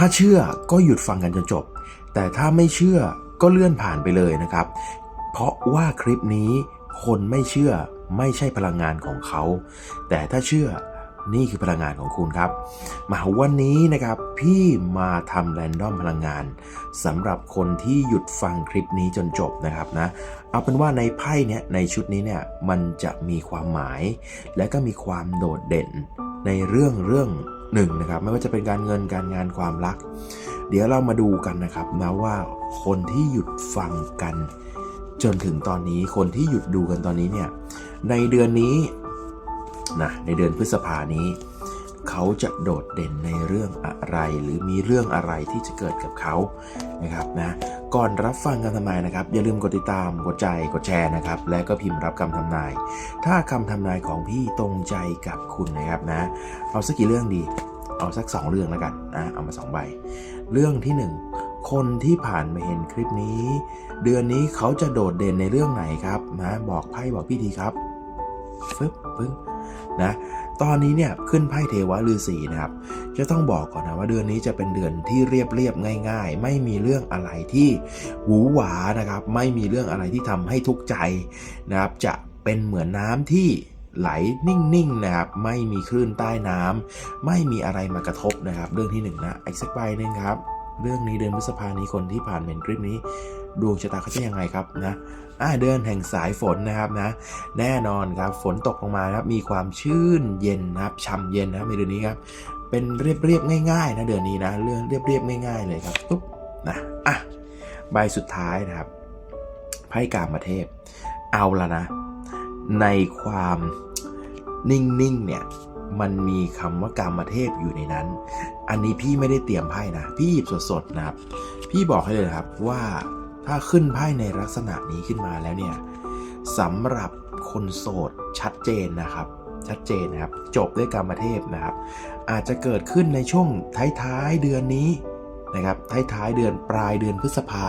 ถ้าเชื่อก็หยุดฟังกันจนจบ แต่ถ้าไม่เชื่อก็เลื่อนผ่านไปเลยนะครับ เพราะว่าคลิปนี้คนไม่เชื่อไม่ใช่พลังงานของเขา แต่ถ้าเชื่อนี่คือพลังงานของคุณครับ มาวันนี้นะครับ พี่มาทำแรนดอมพลังงานสำหรับคนที่หยุดฟังคลิปนี้จนจบนะครับนะ เอาเป็นว่าในไพ่เนี่ยในชุดนี้เนี่ยมันจะมีความหมาย และก็มีความโดดเด่นในเรื่องเรื่อง หนึ่งนะครับไม่ว่าจะเป็นการเงินการงานความรัก เดี๋ยวเรามาดูกันนะครับนะว่าคนที่หยุดฟังกัน จนถึงตอนนี้คนที่หยุดดูกันตอนนี้เนี่ยในเดือนนี้นะในเดือนพฤษภานี้ เขาจะโดดเด่นในเรื่องอะไร หรือมีเรื่องอะไรที่จะเกิดกับเขานะครับนะก่อนรับฟังคำทำนายนะครับ อย่าลืมกดติดตามกดใจกดแชร์นะครับ และก็พิมพ์รับคำทำนาย ถ้าคำทำนายของพี่ตรงใจกับคุณนะครับนะ เอาสักกี่เรื่องดี เอาสัก 2 เรื่องแล้วกันนะเอามา 2 ใบ เรื่องที่ 1 คนที่ผ่านมาเห็นคลิปนี้ เดือนนี้เขาจะโดดเด่นในเรื่องไหนครับนะบอกไพ่บอกพี่ทีครับฟึบปึ้งนะ ตอนนี้เนี่ยขึ้นไพ่เทวะฤาษีนะครับ จะต้องบอกก่อนนะว่าเดือนนี้จะเป็นเดือนที่เรียบเรียบๆง่าย ๆ ไม่มีเรื่องอะไรที่หวือหวานะครับ ไม่มีเรื่องอะไรที่ทำให้ทุกข์ใจนะครับ จะเป็นเหมือนน้ำที่ไหลนิ่งๆนะครับ ไม่มีคลื่นใต้น้ำไม่มีอะไรมากระทบนะครับ เรื่องที่หนึ่งนะอีกสักใบหนึ่งครับ เรื่องนี้เดือนพฤษภานี้คนที่ผ่านเห็นคลิปนี้ ดวงชะตาเขาจะยังไงครับนะอ่าเดือนแห่งสายฝนนะครับนะ แน่นอนครับฝนตกลงมาครับมีความชื่นเย็นนะครับช่ำเย็นนะครับในเดือนนี้ครับเป็นเรียบเรียบง่ายๆนะเดือนนี้นะเรื่องเรียบเรียบง่ายๆเลยครับปุ๊บนะอะใบสุดท้ายนะครับไพ่กามเทพ เอาละนะ ในความนิ่งๆเนี่ย มันมีคำว่ากามเทพอยู่ในนั้น อันนี้พี่ไม่ได้เตรียมไพ่นะ พี่หยิบสดๆนะครับ พี่บอกให้เลยครับว่าถ้าขึ้นไพ่ในลักษณะนี้ขึ้นมาแล้วเนี่ยสำหรับคนโสดชัดเจนนะครับ ชัดเจนนะครับ จบด้วยกรรมเทพนะครับ อาจจะเกิดขึ้นในช่วงท้ายๆเดือนนี้นะครับท้ายๆเดือนปลายเดือนพฤษภา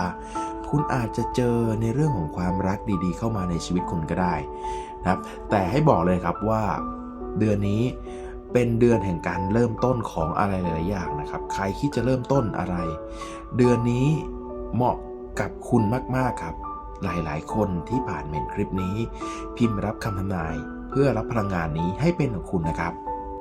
คุณอาจจะเจอในเรื่องของความรักดีๆ เข้ามาในชีวิตคุณก็ได้นะครับ แต่ให้บอกเลยครับว่า เดือนนี้เป็นเดือนแห่งการเริ่มต้นของอะไรหลาย ๆ อย่างนะครับ ใครคิดจะเริ่มต้นอะไร เดือนนี้เหมาะกับคุณมาก ๆ ครับ หลาย ๆ คนที่ผ่านเมนคลิปนี้ พิมพ์รับคำทำนาย เพื่อรับพลังงานนี้ให้เป็นของคุณนะครับ